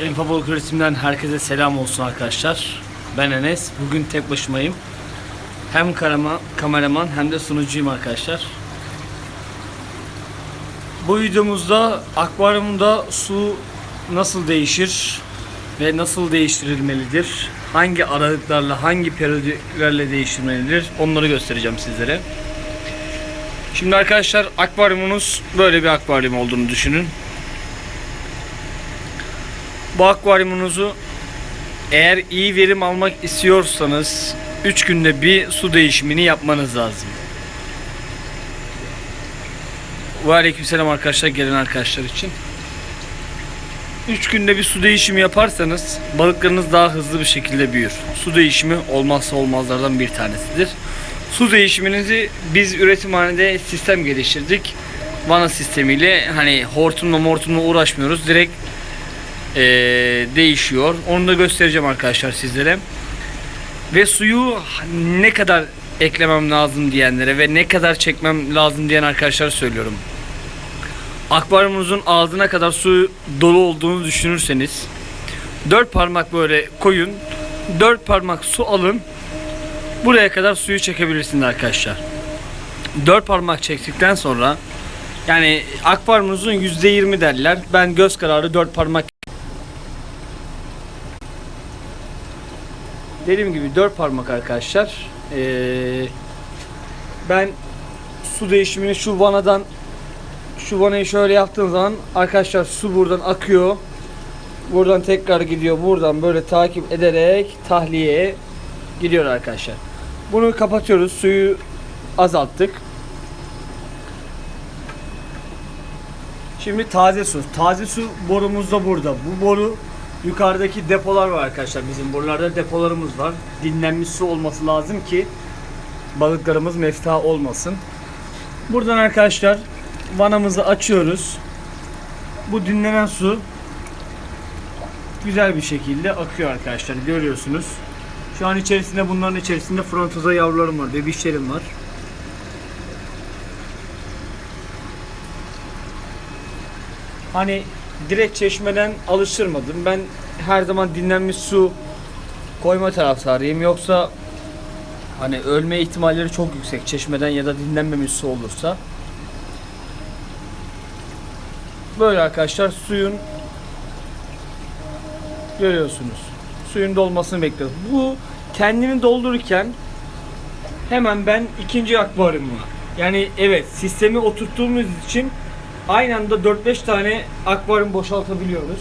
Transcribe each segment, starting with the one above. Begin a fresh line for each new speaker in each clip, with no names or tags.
Enfa Balık Üretim'den herkese selam olsun arkadaşlar. Ben Enes. Bugün tek başımayım. Hem karama, kameraman hem de sunucuyum arkadaşlar. Bu videomuzda akvaryumda su nasıl değişir ve nasıl değiştirilmelidir? Hangi aralıklarla, hangi periyotlarla değiştirmelidir? Onları göstereceğim sizlere. Şimdi arkadaşlar akvaryumunuz böyle bir akvaryum olduğunu düşünün. Bu akvaryumunuzu eğer iyi verim almak istiyorsanız 3 günde bir su değişimini yapmanız lazım. Ve aleykümselam arkadaşlar gelen arkadaşlar için. 3 günde bir su değişimi yaparsanız balıklarınız daha hızlı bir şekilde büyür. Su değişimi olmazsa olmazlardan bir tanesidir. Su değişiminizi biz üretimhanede sistem geliştirdik. Vana sistemiyle hani hortumla mortumla uğraşmıyoruz. Direkt eee, değişiyor. Onu da göstereceğim arkadaşlar sizlere. Ve suyu ne kadar eklemem lazım diyenlere ve ne kadar çekmem lazım diyen arkadaşlar söylüyorum. Akvaryumunuzun ağzına kadar su dolu olduğunu düşünürseniz 4 parmak böyle koyun. 4 parmak su alın. Buraya kadar suyu çekebilirsiniz arkadaşlar. 4 parmak çektikten sonra yani akvaryumunuzun %20 derler. Ben göz kararı 4 parmak Dediğim gibi 4 parmak arkadaşlar. Ee, ben su değişimini şu vanadan şu vanayı şöyle yaptığım zaman arkadaşlar su buradan akıyor. Buradan tekrar gidiyor. Buradan böyle takip ederek tahliyeye gidiyor arkadaşlar. Bunu kapatıyoruz. Suyu azalttık. Şimdi taze su. Taze su borumuz da burada. Bu boru yukarıdaki depolar var arkadaşlar. Bizim buralarda depolarımız var. Dinlenmiş su olması lazım ki balıklarımız mefta olmasın. Buradan arkadaşlar vanamızı açıyoruz. Bu dinlenen su güzel bir şekilde akıyor arkadaşlar. Görüyorsunuz. Şu an içerisinde bunların içerisinde frontoza yavrularım var, bebişlerim var. Hani direkt çeşmeden alıştırmadım. Ben her zaman dinlenmiş su koyma taraftarıyım. Yoksa hani ölme ihtimalleri çok yüksek çeşmeden ya da dinlenmemiş su olursa. Böyle arkadaşlar suyun görüyorsunuz. Suyun dolmasını bekliyoruz. Bu kendini doldururken hemen ben ikinci akvaryumu yani evet sistemi oturttuğumuz için aynı anda 4-5 tane akvaryum boşaltabiliyoruz.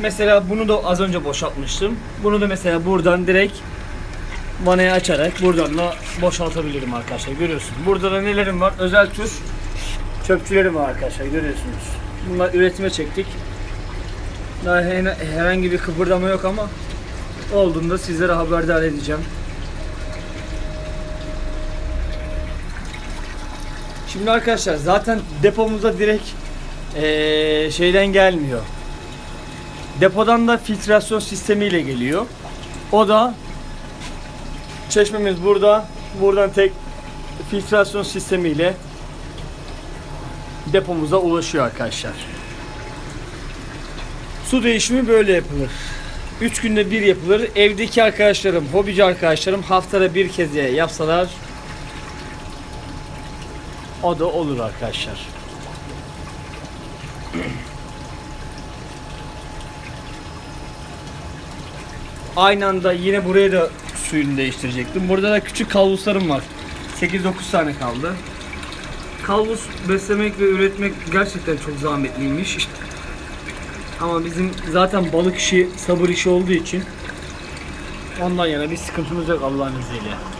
Mesela bunu da az önce boşaltmıştım. Bunu da mesela buradan direkt vanayı açarak buradan da boşaltabilirim arkadaşlar. Görüyorsunuz. Burada da nelerim var? Özel tür çöpçülerim var arkadaşlar. Görüyorsunuz. Bunlar üretime çektik. Daha he- herhangi bir kıpırdama yok ama olduğunda sizlere haberdar edeceğim. Şimdi arkadaşlar zaten depomuzda direkt eee, şeyden gelmiyor. Depodan da filtrasyon sistemiyle geliyor. O da çeşmemiz burada. Buradan tek filtrasyon sistemiyle depomuza ulaşıyor arkadaşlar. Su değişimi böyle yapılır. 3 günde bir yapılır. Evdeki arkadaşlarım, hobici arkadaşlarım haftada bir kez yapsalar o da olur arkadaşlar. Aynı anda yine buraya da suyunu değiştirecektim. Burada da küçük kalvuslarım var. 8-9 tane kaldı. Kalvus beslemek ve üretmek gerçekten çok zahmetliymiş. Ama bizim zaten balık işi sabır işi olduğu için ondan yana bir sıkıntımız yok Allah'ın izniyle.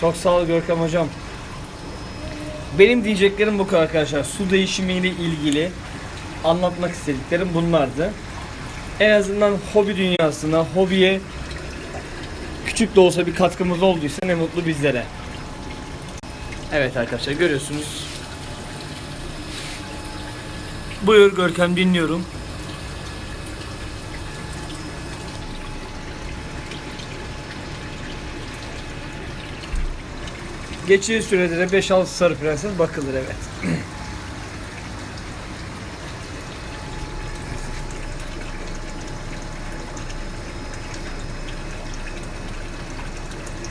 Çok sağ ol Görkem hocam. Benim diyeceklerim bu kadar arkadaşlar. Su değişimiyle ilgili anlatmak istediklerim bunlardı. En azından hobi dünyasına, hobiye küçük de olsa bir katkımız olduysa ne mutlu bizlere. Evet arkadaşlar görüyorsunuz. Buyur Görkem dinliyorum. Geçici sürede de 5-6 sarı prenses bakılır evet.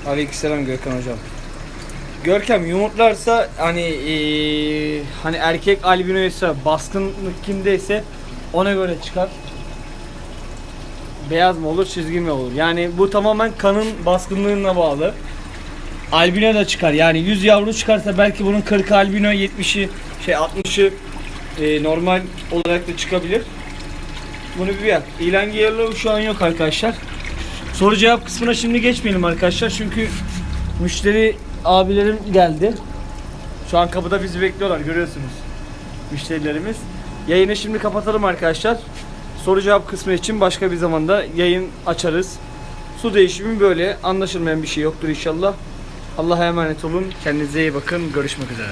Aleykümselam Görkem hocam. Görkem yumurtlarsa hani eee, hani erkek albinoysa baskınlık kimdeyse ona göre çıkar. Beyaz mı olur çizgi mi olur? Yani bu tamamen kanın baskınlığına bağlı. Albino da çıkar. Yani 100 yavru çıkarsa belki bunun 40 albino 70'i şey 60'ı eee, normal olarak da çıkabilir. Bunu bir yak. İlangi yellow şu an yok arkadaşlar. Soru cevap kısmına şimdi geçmeyelim arkadaşlar çünkü müşteri abilerim geldi. Şu an kapıda bizi bekliyorlar görüyorsunuz müşterilerimiz. Yayını şimdi kapatalım arkadaşlar. Soru cevap kısmı için başka bir zamanda yayın açarız. Su değişimi böyle anlaşılmayan bir şey yoktur inşallah. Allah'a emanet olun. Kendinize iyi bakın. Görüşmek üzere.